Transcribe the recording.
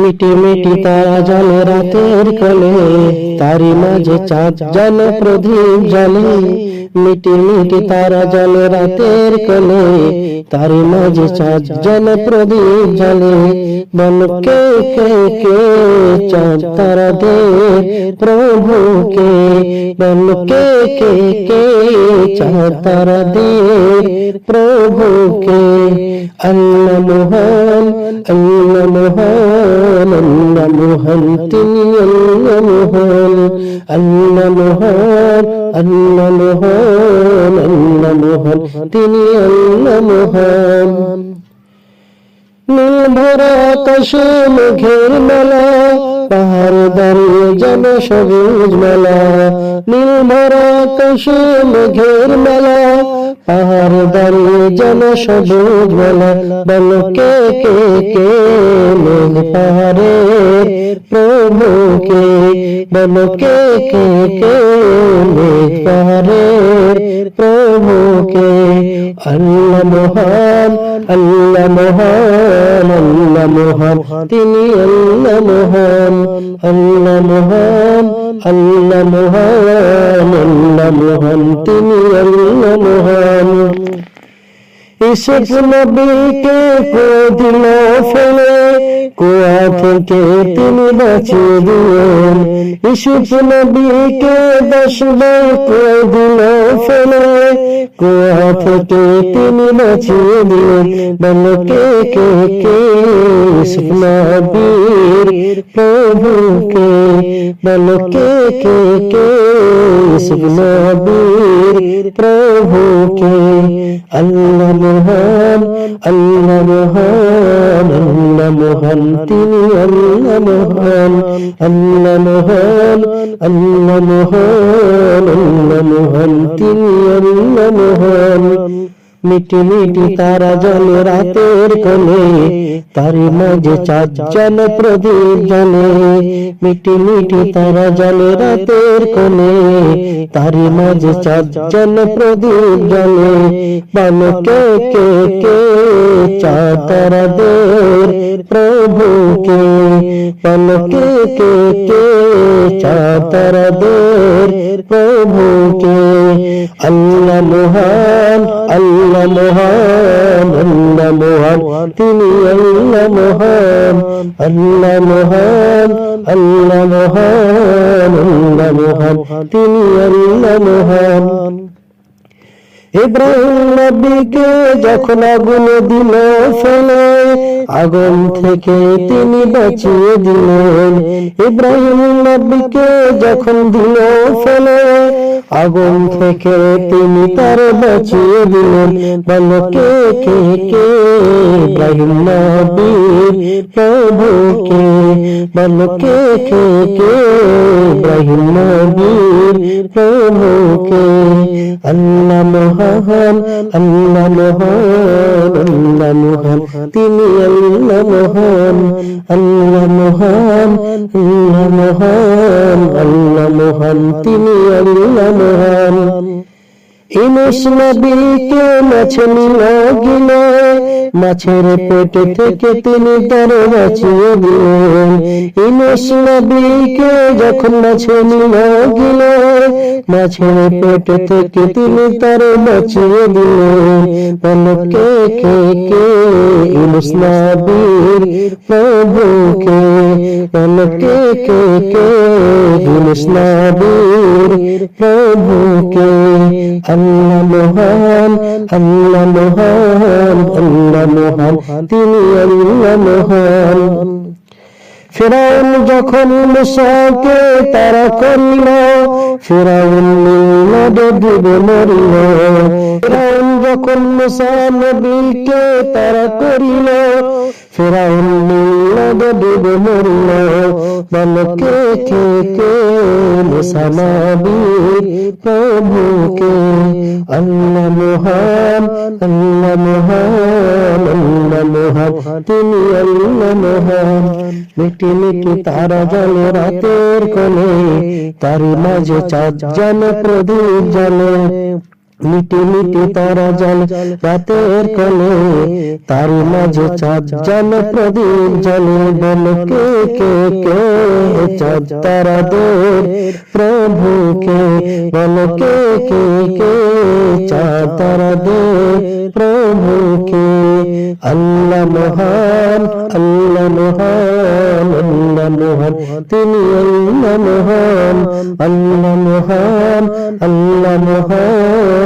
মিটি মিটি তারা জলে রাতের কলে। তারি মাঝে চাঁদ যেন প্রদীপ জলে মিটি মিটি তারা জলে রাতের কোলে তারি মাঝে চাঁদ যেন প্রদীপ জলে বল কে কে কে চাঁদ তারা দে প্রভুকে বল কে কে কে চাঁদ তারা দে প্রভুকে আল্লাহ মোহন আল্লাহ মোহন আল্লাহ মোহন তিনি আল্লাহ মোহন আল্লাহ মোহন আল্লাহ মোহন আল্লাহ মোহন তিনি আল্লাহ মোহন নীল ভরা আকাশে মেঘের মেলা পাহাড় দাঁড়িয়ে যেন সবুজ মেলা নীল ভরা আকাশে মেঘের মেলা পাহাড় দাঁড়িয়ে যেন সবুজ মেলা বল কে কে কে নীল পাহাড়ের বল কে কে কে পাহাড়ের প্রভুকে? আল্লাহ মহান আল্লাহ মহান আল্লাহ মহান। তিনি আল্লাহ মহান আল্লাহ মহান আল্লাহ মহান আল্লাহ মহান। তিনি আল্লাহ মহান। ইসুফ নবীকে দিল ফেলে। কুয়া থেকে তিনি বাঁচিয়ে দিলেন। ইসুফ নবীকে দশ বার দিল ফেলে। কুয়া থেকে তিনি বাঁচিয়ে দিলেন। বল কে কে কে ইসুফ নবীর প্রভুকে। বল কে কে কে ইসুফ নবীর প্রভুকে। আল্লাহ মহান আল্লাহ মহান আল্লাহ মহান তিনি আল্লাহ মহান আল্লাহ মহান আল্লাহ মহান আল্লাহ মহান তিনি আল্লাহ মহান মিটি মিটি তারা জলে রাতের কোলে তার মাঝে চাঁদ জন। প্রদীপ জলে মিটি মিটি তারা জলে রাতের কোলে তার মাঝে চাঁদ জন। প্রদীপ জলে বল কে কে কে চা তারা দের প্রভুকে। বল কে কে কে চা তারা দের প্রভুকে। আল্লাহ মহান আল্লাহ মহান, আল্লাহ মহান, তিনি আল্লাহ মহান আল্লাহ মহান আল্লাহ মহান আল্লাহ মহান, তিনি আল্লাহ মহান। ইব্রাহিম নবীকে যখন আগুন দিল ফেলে আগুন থেকে তিনি বাঁচিয়ে দিলেন। ইব্রাহিম নবীকে যখন দিল ফেলে আগুন থেকে তিনি তার বাঁচিয়ে দিলেন। বল কে কে? কে ইব্রাহিম নবীর কে কে কে? ইব্রাহিম নবীর আল্লাহ মহান আল্লাহ মহান আল্লাহ মহান। তিনি আল্লাহ মহান আল্লাহ মহান আল্লাহ মহান আল্লাহ মহান। তিনি আল্লাহ মহান ইনুস নবীকে মাছ নিল গিল, মাছের পেট থেকে তিনি তার বাঁচিয়ে দিলেন। ইনুস নবীকে যখন মাছ নিল গিল, মাছের পেট থেকে তিনি তার বাঁচিয়ে দিলেন। বল কে কে? ইনুস নবীর প্রভুকে। বল কে কে? ইনুস নবীর প্রভুকে। আল্লাহ মহান আল্লাহ মহান আল্লাহ মহান তিনি আল্লাহ মহান। ফেরাউন যখন মুসাকে তারা করিল, ফেরাউন নদে ডুবে মরিল। ফেরাউন যখন মুসা নবীকে তারা করিল, ফেরাউন ডুবে মরিল। বল কে কে কে মুসা নবীর প্রভুকে আল্লাহ মহান, আল্লাহ তিনি আল্লাহ মহান। জলে রাতের কোলে তার মাঝে চাঁদ জানে প্রদীপ জানে মিটি মিটি তারা জল, রাতের কোলে তার মাঝে চাঁদ জল প্রদীপ জলে বল, কে কে কে চাঁদ তারা দে প্রভুকে বল, কে কে কে, চাঁদ তারা দে প্রভুকে আল্লাহ মহান আল্লাহ মহান আল্লাহ মহান, তিনি আল্লাহ মহান আল্লাহ মহান আল্লাহ মহান